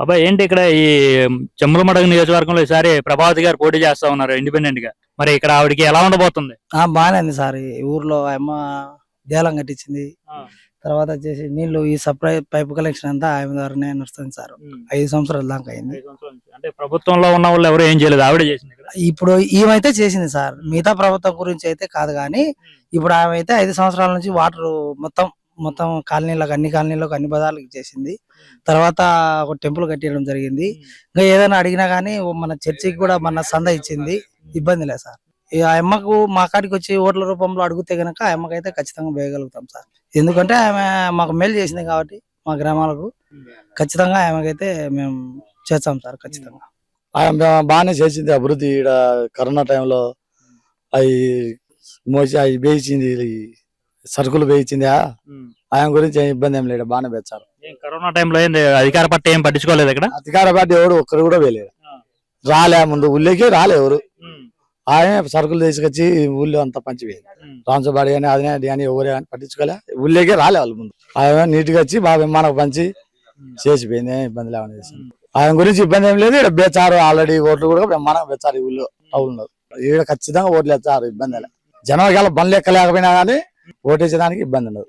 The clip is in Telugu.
బాబాయ్ ఏంటి ఇక్కడ ఈ చెమ్మలమడగ నియోజకవర్గంలో ఈసారి ప్రభావతి గారు పోటీ చేస్తా ఉన్నారు ఇండిపెండెంట్గా. మరి ఇక్కడ ఆవిడకి ఎలా ఉండబోతుంది? ఆ బాగానే ఉంది సార్. ఈ ఊర్లో అమ్మ దేలం కట్టించింది. తర్వాత వచ్చేసి నీళ్ళు ఈ సప్లై పైప్ కలెక్షన్ అంతా ఆమె ద్వారానే నడుస్తుంది సార్. ఐదు సంవత్సరాల దాకా అయింది. అంటే ప్రభుత్వంలో ఉన్న వాళ్ళు ఎవరు ఏం చేయలేదు ఆవిడ చేసింది ఇక్కడ? ఇప్పుడు ఈమెయితే చేసింది సార్. మిగతా ప్రభుత్వం గురించి అయితే కాదు కానీ ఇప్పుడు ఆమె అయితే ఐదు సంవత్సరాల నుంచి వాటర్ మొత్తం మొత్తం కాలనీలకు అన్ని కాలనీలకు అన్ని పదాలకు చేసింది తర్వాత ఒక టెంపుల్ కట్టేయడం జరిగింది. ఇంకా ఏదైనా అడిగినా కానీ మన చర్చికి కూడా మన సంద ఇచ్చింది. ఇబ్బంది లేదు సార్. ఈ ఆ అమ్మకు మా కాడికి వచ్చి ఓట్ల రూపంలో అడిగితే గనక ఆ అమ్మకైతే ఖచ్చితంగా వేయగలుగుతాం సార్. ఎందుకంటే ఆమె మాకు మేలు చేసింది కాబట్టి మా గ్రామాలకు ఖచ్చితంగా ఆమెకైతే మేము చేస్తాం సార్ ఖచ్చితంగా. ఆయన బాగానే చేసింది అభివృద్ధి ఇక్కడ కరోనా టైంలో అవి మోసి అవి వేసింది సరుకులు వేయించింది? ఆయన గురించి ఏం ఇబ్బంది ఏం లేదు బాగానే పెంచారు కరోనా టైంలో ఏంది అధికార పార్టీ ఏం పట్టించుకోలేదు ఇక్కడ? అధికార పార్టీ ఎవడు ఒక్కరు కూడా వేయలేరు రాలే ముందు ఊళ్ళోకి రాలే ఎవరు. ఆయన సరుకులు తీసుకొచ్చి ఊళ్ళో అంతా పంచిపోయింది రాంచబాడి అని అదే అని ఎవరే అని పట్టించుకోలే ఊళ్ళోకే రాలే వాళ్ళు ముందు. ఆయన నీట్గా వచ్చి బాగా మనకు పంచి చేసిపోయింది ఏం ఇబ్బంది లేవని చేసింది. ఆయన గురించి ఇబ్బంది ఏం లేదు ఇక్కడ బేచారు ఆల్రెడీ ఓట్లు కూడా బేచారు ఈ ఊళ్ళో లో ఈడ ఖచ్చితంగా ఓట్లు వేస్తారు ఇబ్బంది లే జనం గల బండ్లు ఎక్కలేకపోయినా కానీ ఓటేసేదానికి ఇబ్బంది ఉండదు